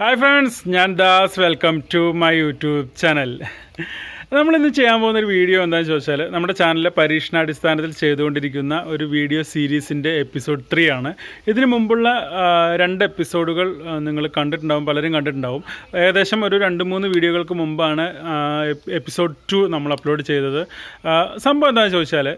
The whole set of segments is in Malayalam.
ഹായ് ഫ്രണ്ട്സ് ഞാൻ Das. Welcome to my YouTube channel നമ്മളിന്ന് ചെയ്യാൻ പോകുന്ന ഒരു വീഡിയോ എന്താണെന്ന് ചോദിച്ചാൽ നമ്മുടെ ചാനലിലെ പരീക്ഷണാടിസ്ഥാനത്തിൽ ചെയ്തുകൊണ്ടിരിക്കുന്ന ഒരു വീഡിയോ സീരീസിന്റെ എപ്പിസോഡ് ത്രീ ആണ്. ഇതിന് മുമ്പുള്ള രണ്ട് എപ്പിസോഡുകൾ നിങ്ങൾ കണ്ടിട്ടുണ്ടാവും പലരും കണ്ടിട്ടുണ്ടാവും. ഏകദേശം ഒരു രണ്ട് മൂന്ന് വീഡിയോകൾക്ക് മുമ്പാണ് എപ്പിസോഡ് ടു നമ്മൾ അപ്ലോഡ് ചെയ്തത്. സംഭവം എന്താണെന്ന് ചോദിച്ചാൽ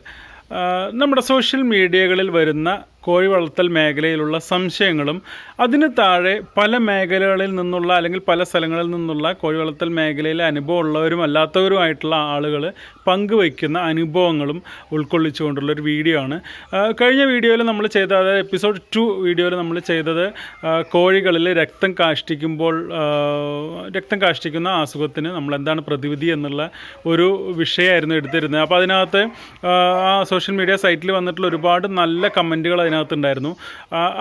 നമ്മുടെ സോഷ്യൽ മീഡിയകളിൽ വരുന്ന കോഴി വളർത്തൽ മേഖലയിലുള്ള സംശയങ്ങളും അതിന് താഴെ പല മേഖലകളിൽ നിന്നുള്ള അല്ലെങ്കിൽ പല സ്ഥലങ്ങളിൽ നിന്നുള്ള കോഴി വളർത്തൽ മേഖലയിലെ അനുഭവമുള്ളവരും അല്ലാത്തവരുമായിട്ടുള്ള ആളുകൾ പങ്കുവയ്ക്കുന്ന അനുഭവങ്ങളും ഉൾക്കൊള്ളിച്ചുകൊണ്ടുള്ള ഒരു വീഡിയോ ആണ്. കഴിഞ്ഞ വീഡിയോയിൽ നമ്മൾ ചെയ്ത അതായത് എപ്പിസോഡ് ടു വീഡിയോയിൽ നമ്മൾ ചെയ്തത് കോഴികളിൽ രക്തം കാഷ്ടിക്കുമ്പോൾ രക്തം കാഷ്ടിക്കുന്ന അസുഖത്തിന് നമ്മൾ എന്താണ് പ്രതിവിധി എന്നുള്ള ഒരു വിഷയമായിരുന്നു എടുത്തിരുന്നത്. അപ്പോൾ അതിനകത്ത് ആ, സോഷ്യൽ മീഡിയ സൈറ്റിൽ വന്നിട്ടുള്ള ഒരുപാട് നല്ല കമന്റുകൾ അതിനകത്തുണ്ടായിരുന്നു.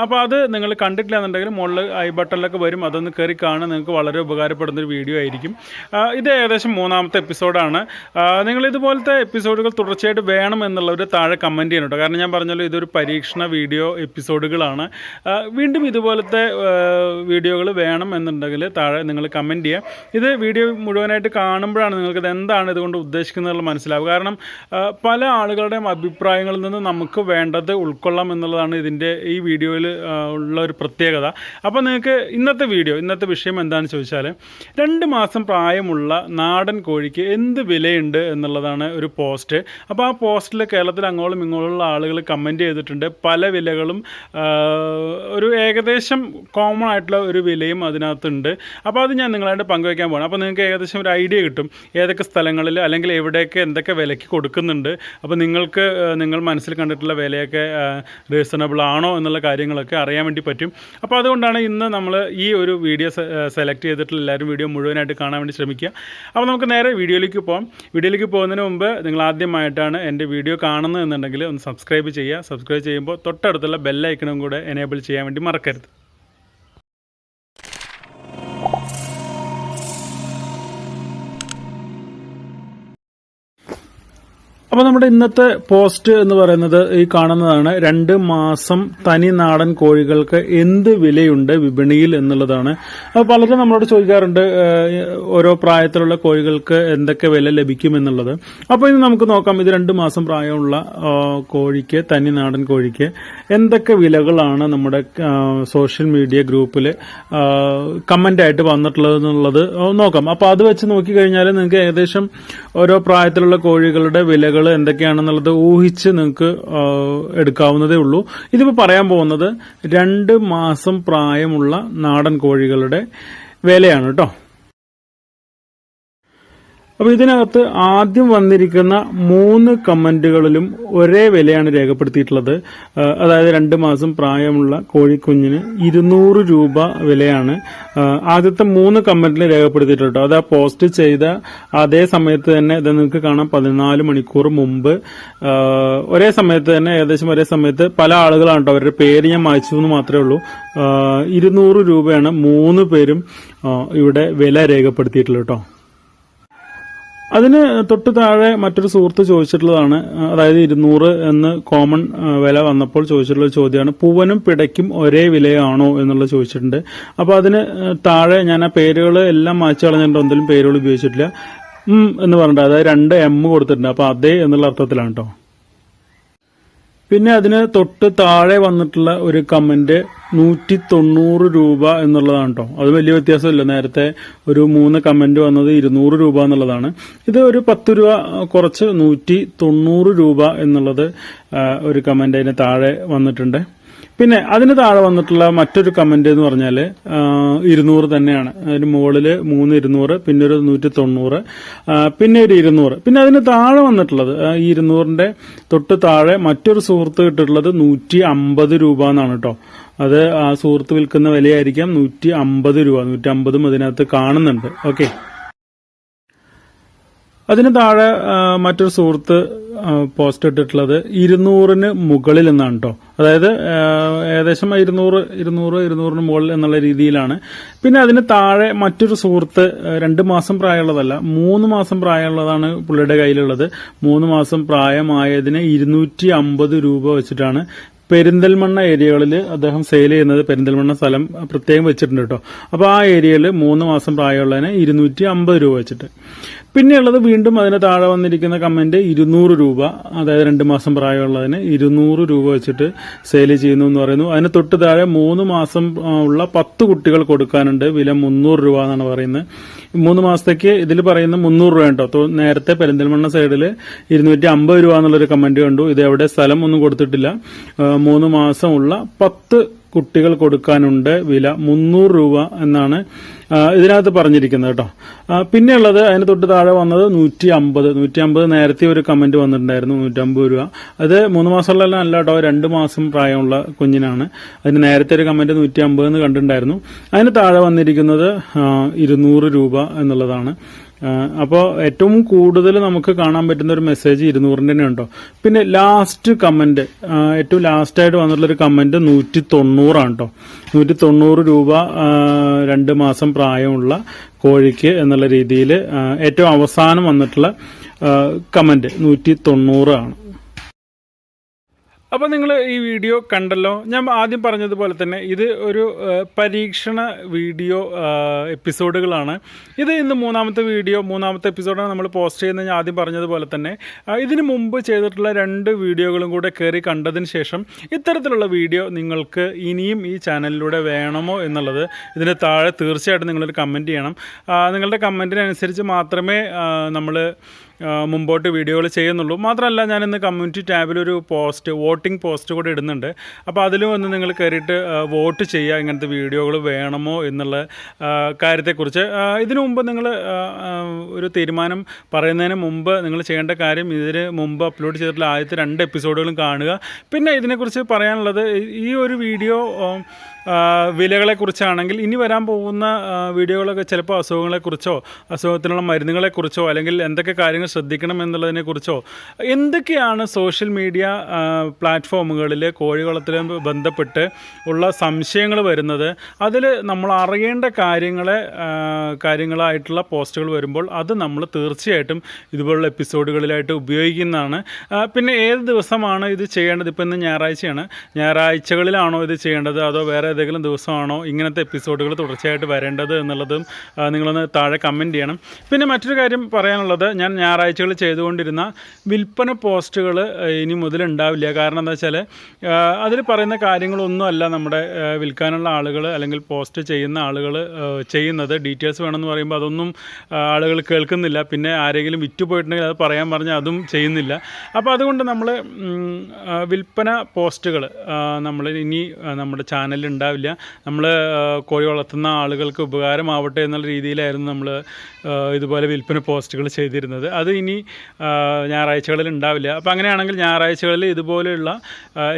അപ്പോൾ അത് നിങ്ങൾ കണ്ടിട്ടില്ല എന്നുണ്ടെങ്കിൽ മുകളിൽ ഐ ബട്ടണിലൊക്കെ വരും അതൊന്ന് കയറി കാണാൻ നിങ്ങൾക്ക് വളരെ ഉപകാരപ്പെടുന്ന ഒരു വീഡിയോ ആയിരിക്കും. ഇത് ഏകദേശം മൂന്നാമത്തെ എപ്പിസോഡാണ്. നിങ്ങൾ ഇതുപോലത്തെ എപ്പിസോഡുകൾ തുടർച്ചയായിട്ട് വേണം എന്നുള്ളവർ താഴെ കമന്റ് ചെയ്യണം കേട്ടോ. കാരണം ഞാൻ പറഞ്ഞല്ലോ ഇതൊരു പരീക്ഷണ വീഡിയോ എപ്പിസോഡുകളാണ്. വീണ്ടും ഇതുപോലത്തെ വീഡിയോകൾ വേണം എന്നുണ്ടെങ്കിൽ താഴെ നിങ്ങൾ കമന്റ് ചെയ്യുക. ഇത് വീഡിയോ മുഴുവനായിട്ട് കാണുമ്പോഴാണ് നിങ്ങൾക്ക് ഇത് എന്താണ് ഇതുകൊണ്ട് ഉദ്ദേശിക്കുന്നത് മനസ്സിലാവുക. കാരണം പല ആളുകളുടെയും അഭിപ്രായങ്ങളിൽ നിന്ന് നമുക്ക് വേണ്ടത് ഉൾക്കൊള്ളാം എന്നുള്ളതാണ് ഇതിന്റെ ഈ വീഡിയോയിൽ ഉള്ള ഒരു പ്രത്യേകത. അപ്പോൾ നിങ്ങൾക്ക് ഇന്നത്തെ വീഡിയോ ഇന്നത്തെ വിഷയം എന്താണെന്ന് ചോദിച്ചാൽ രണ്ട് മാസം പ്രായമുള്ള നാടൻ കോഴിക്ക് എന്ത് വിലയുണ്ട് എന്നുള്ളതാണ് ഒരു പോസ്റ്റ്. അപ്പോൾ ആ പോസ്റ്റിൽ കേരളത്തിൽ അങ്ങോളം ഇങ്ങോട്ടുള്ള ആളുകൾ കമന്റ് ചെയ്തിട്ടുണ്ട്. പല വിലകളും ഒരു ഏകദേശം കോമൺ ആയിട്ടുള്ള ഒരു വിലയും അതിനകത്തുണ്ട്. അപ്പോൾ അത് ഞാൻ നിങ്ങളായിട്ട് പങ്കുവയ്ക്കാൻ പോകണം അപ്പോൾ നിങ്ങൾക്ക് ഏകദേശം ഒരു ഐഡിയ കിട്ടും. ഏതൊക്കെ സ്ഥലങ്ങളിൽ അല്ലെങ്കിൽ എവിടെയൊക്കെ എന്തൊക്കെ വിലയ്ക്ക് കൊടുക്കുന്നുണ്ട്. അപ്പോൾ നിങ്ങൾക്ക് നിങ്ങൾ മനസ്സിൽ കണ്ടിട്ടുള്ള വിലയൊക്കെ റീസണബിൾ ആണോ എന്നുള്ള കാര്യങ്ങളൊക്കെ അറിയാൻ വേണ്ടി പറ്റും. അപ്പോൾ അതുകൊണ്ടാണ് ഇന്ന് നമ്മൾ ഈ ഒരു വീഡിയോ സെലക്ട് ചെയ്തിട്ടുള്ള എല്ലാവരും വീഡിയോ മുഴുവനായിട്ട് കാണാൻ വേണ്ടി ശ്രമിക്കുക. അപ്പോൾ നമുക്ക് നേരെ വീഡിയോയിലേക്ക് പോകാം വീഡിയോയിലേക്ക് പോകുന്നതിന് മുമ്പ് നിങ്ങൾ ആദ്യമായിട്ടാണ് എന്റെ വീഡിയോ കാണുന്നത് എന്നുണ്ടെങ്കിൽ ഒന്ന് സബ്സ്ക്രൈബ് ചെയ്യുക. സബ്സ്ക്രൈബ് ചെയ്യുമ്പോൾ തൊട്ടടുത്തുള്ള ബെല്ലൈക്കണും കൂടെ എനേബിൾ ചെയ്യാൻ വേണ്ടി മറക്കരുത്. അപ്പോൾ നമ്മുടെ ഇന്നത്തെ പോസ്റ്റ് എന്ന് പറയുന്നത് ഈ കാണുന്നതാണ് രണ്ട് മാസം തനി നാടൻ കോഴികൾക്ക് എന്ത് വിലയുണ്ട് വിപണിയിൽ എന്നുള്ളതാണ്. അപ്പോൾ പലരും നമ്മളോട് ചോദിക്കാറുണ്ട് ഓരോ പ്രായത്തിലുള്ള കോഴികൾക്ക് എന്തൊക്കെ വില ലഭിക്കും എന്നുള്ളത്. അപ്പോൾ ഇന്ന് നമുക്ക് നോക്കാം ഇത് രണ്ട് മാസം പ്രായമുള്ള കോഴിക്ക് തനി നാടൻ കോഴിക്ക് എന്തൊക്കെ വിലകളാണ് നമ്മുടെ സോഷ്യൽ മീഡിയ ഗ്രൂപ്പിൽ കമന്റ് ആയിട്ട് വന്നിട്ടുള്ളത് എന്നുള്ളത് നോക്കാം. അപ്പോൾ അത് വെച്ച് നോക്കിക്കഴിഞ്ഞാൽ നിങ്ങൾക്ക് ഏകദേശം ഓരോ പ്രായത്തിലുള്ള കോഴികളുടെ വിലകൾ എന്തൊക്കെയാണെന്നുള്ളത് ഊഹിച്ച് നിങ്ങൾക്ക് എടുക്കാവുന്നതേ ഉള്ളൂ. ഇതിപ്പോൾ പറയാൻ പോകുന്നത് രണ്ട് മാസം പ്രായമുള്ള നാടൻ കോഴികളുടെ വിലയാണ് കേട്ടോ. അപ്പോൾ ഇതിനകത്ത് ആദ്യം വന്നിരിക്കുന്ന മൂന്ന് കമന്റുകളിലും ഒരേ വിലയാണ് രേഖപ്പെടുത്തിയിട്ടുള്ളത്. അതായത് രണ്ട് മാസം പ്രായമുള്ള കോഴിക്കുഞ്ഞിന് ഇരുന്നൂറ് രൂപ വിലയാണ്. ആദ്യത്തെ മൂന്ന് കമന്റിൽ രേഖപ്പെടുത്തിയിട്ടുണ്ട്. അത് ആ പോസ്റ്റ് ചെയ്ത അതേ സമയത്ത് തന്നെ ഇത് നിങ്ങൾക്ക് കാണാം പതിനാല് മണിക്കൂർ മുമ്പ്. ഒരേ സമയത്ത് തന്നെ ഏകദേശം ഒരേ സമയത്ത് പല ആളുകളാണ് കേട്ടോ അവരുടെ പേര് ഞാൻ വായിച്ചു എന്ന് മാത്രമേ ഉള്ളൂ. ഇരുന്നൂറ് രൂപയാണ് മൂന്ന് പേരും ഇവിടെ വില രേഖപ്പെടുത്തിയിട്ടുള്ളത് കേട്ടോ. അതിന് തൊട്ട് താഴെ മറ്റൊരു സുഹൃത്ത് ചോദിച്ചിട്ടുള്ളതാണ്. അതായത് ഇരുന്നൂറ് എന്ന് കോമൺ വില വന്നപ്പോൾ ചോദിച്ചിട്ടുള്ള ഒരു ചോദ്യമാണ്. പൂവനും പിടയ്ക്കും ഒരേ വിലയാണോ എന്നുള്ളത് ചോദിച്ചിട്ടുണ്ട്. അപ്പോൾ അതിന് താഴെ ഞാൻ ആ പേരുകൾ എല്ലാം മാറ്റി കളഞ്ഞിട്ടുണ്ട്. എന്തെങ്കിലും പേരുകൾ ഉപയോഗിച്ചിട്ടില്ല. എന്ന് പറഞ്ഞിട്ട് അതായത് രണ്ട് എം കൊടുത്തിട്ടുണ്ട്. അപ്പോൾ അതേ എന്നുള്ള അർത്ഥത്തിലാണ് കേട്ടോ പിന്നെ അതിന് തൊട്ട് താഴെ വന്നിട്ടുള്ള ഒരു കമന്റ് നൂറ്റി തൊണ്ണൂറ് രൂപ എന്നുള്ളതാണ് കേട്ടോ അത് വലിയ വ്യത്യാസമില്ല. നേരത്തെ ഒരു മൂന്ന് കമന്റ് വന്നത് ഇരുന്നൂറ് രൂപ എന്നുള്ളതാണ്. ഇത് ഒരു പത്ത് രൂപ കുറച്ച് നൂറ്റി തൊണ്ണൂറ് രൂപ എന്നുള്ളത് ഒരു കമന്റ് അതിന് താഴെ വന്നിട്ടുണ്ട്. പിന്നെ അതിന് താഴെ വന്നിട്ടുള്ള മറ്റൊരു കമന്റ് എന്ന് പറഞ്ഞാൽ ഇരുന്നൂറ് തന്നെയാണ്. അതിന് മുകളിൽ മൂന്ന് ഇരുന്നൂറ് പിന്നെ ഒരു നൂറ്റി തൊണ്ണൂറ് പിന്നെ ഒരു ഇരുന്നൂറ്. പിന്നെ അതിന് താഴെ വന്നിട്ടുള്ളത് ഈ ഇരുന്നൂറിന്റെ തൊട്ട് താഴെ മറ്റൊരു സുഹൃത്ത് കിട്ടിയിട്ടുള്ളത് നൂറ്റി അമ്പത് രൂപ എന്നാണ് കേട്ടോ അത് ആ സുഹൃത്ത് വിൽക്കുന്ന വിലയായിരിക്കാം നൂറ്റി അമ്പത് രൂപ. നൂറ്റി അമ്പതും അതിനകത്ത് കാണുന്നുണ്ട്. ഓക്കെ. അതിന് താഴെ മറ്റൊരു സുഹൃത്ത് പോസ്റ്റ് ഇട്ടിട്ടുള്ളത് ഇരുന്നൂറിന് മുകളിൽ എന്നാണ് കേട്ടോ അതായത് ഏകദേശം ഇരുന്നൂറ് ഇരുന്നൂറ് ഇരുന്നൂറിന് മുകളിൽ എന്നുള്ള രീതിയിലാണ്. പിന്നെ അതിന് താഴെ മറ്റൊരു സുഹൃത്ത് രണ്ട് മാസം പ്രായമുള്ളതല്ല മൂന്ന് മാസം പ്രായമുള്ളതാണ് പുള്ളിയുടെ കയ്യിലുള്ളത്. മൂന്ന് മാസം പ്രായമായതിന് ഇരുന്നൂറ്റി അമ്പത് രൂപ വെച്ചിട്ടാണ് പെരിന്തൽമണ്ണ ഏരിയകളിൽ അദ്ദേഹം സെയിൽ ചെയ്യുന്നത്. പെരിന്തൽമണ്ണ സ്ഥലം പ്രത്യേകം വെച്ചിട്ടുണ്ട് കേട്ടോ അപ്പോൾ ആ ഏരിയയിൽ മൂന്ന് മാസം പ്രായമുള്ളതിന് ഇരുന്നൂറ്റി അമ്പത് രൂപ വെച്ചിട്ട്. പിന്നെയുള്ളത് വീണ്ടും അതിന് താഴെ വന്നിരിക്കുന്ന കമന്റ് ഇരുന്നൂറ് രൂപ അതായത് രണ്ട് മാസം പ്രായമുള്ളതിന് ഇരുന്നൂറ് രൂപ വെച്ചിട്ട് സെയിൽ ചെയ്യുന്നു എന്ന് പറയുന്നു. അതിന് തൊട്ട് താഴെ മൂന്ന് മാസം ഉള്ള പത്ത് കുട്ടികൾ കൊടുക്കാനുണ്ട്. വില മുന്നൂറ് രൂപ എന്നാണ് പറയുന്നത്. മൂന്ന് മാസത്തേക്ക് ഇതിൽ പറയുന്ന മുന്നൂറ് രൂപ ഉണ്ടോ? നേരത്തെ പെരിന്തൽമണ്ണ സൈഡിൽ ഇരുന്നൂറ്റി അമ്പത് രൂപ എന്നുള്ളൊരു കമന്റ് കണ്ടു. ഇത് എവിടെ സ്ഥലം ഒന്നും കൊടുത്തിട്ടില്ല. മൂന്ന് മാസമുള്ള പത്ത് കുട്ടികൾ കൊടുക്കാനുണ്ട് വില മുന്നൂറ് രൂപ എന്നാണ് ഇതിനകത്ത് പറഞ്ഞിരിക്കുന്നത് കേട്ടോ. പിന്നെയുള്ളത് അതിന് തൊട്ട് താഴെ വന്നത് നൂറ്റി അമ്പത് നൂറ്റി അമ്പത് നേരത്തെ ഒരു കമന്റ് വന്നിട്ടുണ്ടായിരുന്നു നൂറ്റമ്പത് രൂപ. അത് മൂന്ന് മാസമുള്ള അല്ല കേട്ടോ രണ്ട് മാസം പ്രായമുള്ള കുഞ്ഞിനാണ്. അതിന് നേരത്തെ ഒരു കമന്റ് നൂറ്റി അമ്പത് എന്ന് കണ്ടിട്ടുണ്ടായിരുന്നു. അതിന് താഴെ വന്നിരിക്കുന്നത് ഇരുന്നൂറ് രൂപ എന്നുള്ളതാണ്. അപ്പോൾ ഏറ്റവും കൂടുതൽ നമുക്ക് കാണാൻ പറ്റുന്ന ഒരു മെസ്സേജ് ഇരുന്നൂറിന്റെ തന്നെ ഉണ്ടോ? പിന്നെ ലാസ്റ്റ് കമന്റ് ഏറ്റവും ലാസ്റ്റ് ആയിട്ട് വന്നിട്ടുള്ള ഒരു കമന്റ് നൂറ്റി തൊണ്ണൂറാണ് കേട്ടോ. നൂറ്റി തൊണ്ണൂറ് രൂപ രണ്ട് മാസം പ്രായമുള്ള കോഴിക്ക് എന്നുള്ള രീതിയിൽ ഏറ്റവും അവസാനം വന്നിട്ടുള്ള കമന്റ് നൂറ്റി തൊണ്ണൂറാണ് അപ്പോൾ നിങ്ങൾ ഈ വീഡിയോ കണ്ടല്ലോ. ഞാൻ ആദ്യം പറഞ്ഞതുപോലെ തന്നെ ഇത് ഒരു പരീക്ഷണ വീഡിയോ എപ്പിസോഡുകളാണ്. ഇത് ഇന്ന് മൂന്നാമത്തെ വീഡിയോ മൂന്നാമത്തെ എപ്പിസോഡാണ് നമ്മൾ പോസ്റ്റ് ചെയ്യുന്നത്. ഞാൻ ആദ്യം പറഞ്ഞതുപോലെ തന്നെ ഇതിന് മുമ്പ് ചെയ്തിട്ടുള്ള രണ്ട് വീഡിയോകളും കൂടെ കയറി കണ്ടതിന് ശേഷം ഇത്തരത്തിലുള്ള വീഡിയോ നിങ്ങൾക്ക് ഇനിയും ഈ ചാനലിലൂടെ വേണമോ എന്നുള്ളത് ഇതിന് താഴെ തീർച്ചയായിട്ടും നിങ്ങളൊരു കമന്റ് ചെയ്യണം. നിങ്ങളുടെ കമന്റിനനുസരിച്ച് മാത്രമേ നമ്മൾ മുമ്പോട്ട് വീഡിയോകൾ ചെയ്യുന്നുള്ളൂ. മാത്രമല്ല ഞാനിന്ന് കമ്മ്യൂണിറ്റി ടാബിലൊരു പോസ്റ്റ് വോട്ടിംഗ് പോസ്റ്റ് കൂടെ ഇടുന്നുണ്ട്. അപ്പോൾ അതിലും ഒന്ന് നിങ്ങൾ കയറിയിട്ട് വോട്ട് ചെയ്യുക ഇങ്ങനത്തെ വീഡിയോകൾ വേണമോ എന്നുള്ള കാര്യത്തെക്കുറിച്ച് ഇതിനു മുമ്പ് നിങ്ങൾ ഒരു തീരുമാനം പറയുന്നതിന് മുമ്പ് നിങ്ങൾ ചെയ്യേണ്ട കാര്യം ഇതിന് മുമ്പ് അപ്ലോഡ് ചെയ്തിട്ടുള്ള ആദ്യത്തെ രണ്ട് എപ്പിസോഡുകളും കാണുക. പിന്നെ ഇതിനെക്കുറിച്ച് പറയാനുള്ളത് ഈ ഒരു വീഡിയോ വിലകളെക്കുറിച്ചാണെങ്കിൽ ഇനി വരാൻ പോകുന്ന വീഡിയോകളൊക്കെ ചിലപ്പോൾ അസുഖങ്ങളെക്കുറിച്ചോ അസുഖത്തിനുള്ള മരുന്നുകളെക്കുറിച്ചോ അല്ലെങ്കിൽ എന്തൊക്കെ കാര്യങ്ങൾ ശ്രദ്ധിക്കണം എന്നുള്ളതിനെക്കുറിച്ചോ എന്തൊക്കെയാണ് സോഷ്യൽ മീഡിയ പ്ലാറ്റ്ഫോമുകളിൽ കോഴിവളത്തിലും ബന്ധപ്പെട്ട് ഉള്ള സംശയങ്ങൾ വരുന്നത്? അതിൽ നമ്മൾ അറിയേണ്ട കാര്യങ്ങളെ കാര്യങ്ങളായിട്ടുള്ള പോസ്റ്റുകൾ വരുമ്പോൾ അത് നമ്മൾ തീർച്ചയായിട്ടും ഇതുപോലുള്ള എപ്പിസോഡുകളിലായിട്ട് ഉപയോഗിക്കുന്നതാണ്. പിന്നെ ഏത് ദിവസമാണ് ഇത് ചെയ്യേണ്ടത്? ഇപ്പം ഇന്ന് ഞായറാഴ്ചയാണ്. ഞായറാഴ്ചകളിലാണോ ഇത് ചെയ്യേണ്ടത്? അതോ വേറെ ഏതെങ്കിലും ദിവസമാണോ ഇങ്ങനത്തെ എപ്പിസോഡുകൾ തുടർച്ചയായിട്ട് വരേണ്ടത് എന്നുള്ളതും നിങ്ങളൊന്ന് താഴെ കമന്റ് ചെയ്യണം. പിന്നെ മറ്റൊരു കാര്യം പറയാനുള്ളത് ഞാൻ ഞായറാഴ്ചകൾ ചെയ്തുകൊണ്ടിരുന്ന വിൽപ്പന പോസ്റ്റുകൾ ഇനി മുതൽ ഉണ്ടാവില്ല കാരണം എന്താ വെച്ചാൽ അതിൽ പറയുന്ന കാര്യങ്ങളൊന്നുമല്ല നമ്മുടെ വിൽക്കാനുള്ള ആളുകൾ അല്ലെങ്കിൽ പോസ്റ്റ് ചെയ്യുന്ന ആളുകൾ ചെയ്യുന്നത്. ഡീറ്റെയിൽസ് വേണമെന്ന് പറയുമ്പോൾ അതൊന്നും ആളുകൾ കേൾക്കുന്നില്ല. പിന്നെ ആരെങ്കിലും വിറ്റ് പോയിട്ടുണ്ടെങ്കിൽ അത് പറയാൻ പറഞ്ഞാൽ അതും ചെയ്യുന്നില്ല. അപ്പോൾ അതുകൊണ്ട് നമ്മൾ വിൽപ്പന പോസ്റ്റുകൾ നമ്മൾ ഇനി നമ്മുടെ ചാനലിൽ ഉണ്ടാവില്ല. നമ്മൾ കോഴി വളർത്തുന്ന ആളുകൾക്ക് ഉപകാരമാവട്ടെ എന്നുള്ള രീതിയിലായിരുന്നു നമ്മൾ ഇതുപോലെ വിൽപ്പന പോസ്റ്റുകൾ ചെയ്തിരുന്നത്. അത് ഇനി ആ, ഞായറാഴ്ചകളിൽ ഉണ്ടാവില്ല. അപ്പോൾ അങ്ങനെയാണെങ്കിൽ ഞായറാഴ്ചകളിൽ ഇതുപോലെയുള്ള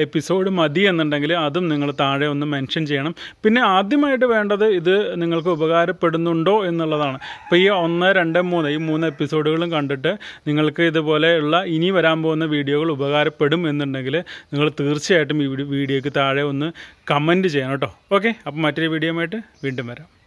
എപ്പിസോഡ് മതി എന്നുണ്ടെങ്കിൽ അതും നിങ്ങൾ താഴെ ഒന്ന് മെൻഷൻ ചെയ്യണം. പിന്നെ ആദ്യമായിട്ട് വേണ്ടത് ഇത് നിങ്ങൾക്ക് ഉപകാരപ്പെടുന്നുണ്ടോ എന്നുള്ളതാണ്. ഇപ്പോൾ ഈ ഒന്ന് രണ്ട് മൂന്ന് ഈ മൂന്ന് എപ്പിസോഡുകളും കണ്ടിട്ട് നിങ്ങൾക്ക് ഇതുപോലെയുള്ള ഇനി വരാൻ പോകുന്ന വീഡിയോകൾ ഉപകാരപ്പെടും എന്നുണ്ടെങ്കിൽ നിങ്ങൾ തീർച്ചയായിട്ടും ഈ വീഡിയോയ്ക്ക് താഴെ ഒന്ന് കമന്റ് ചെയ്യണം കേട്ടോ. ഓക്കെ അപ്പോൾ മറ്റൊരു വീഡിയോയുമായിട്ട് വീണ്ടും വരാം.